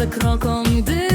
za krokom, gdy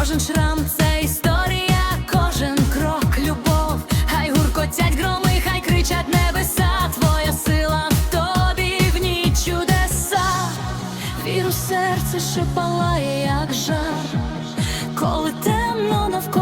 Кожен шрам це історія, кожен крок, любов, хай гуркотять громи, хай кричать небеса, твоя сила в тобі в ній чудеса, віру серце ще палає, як жар, коли темно навколо.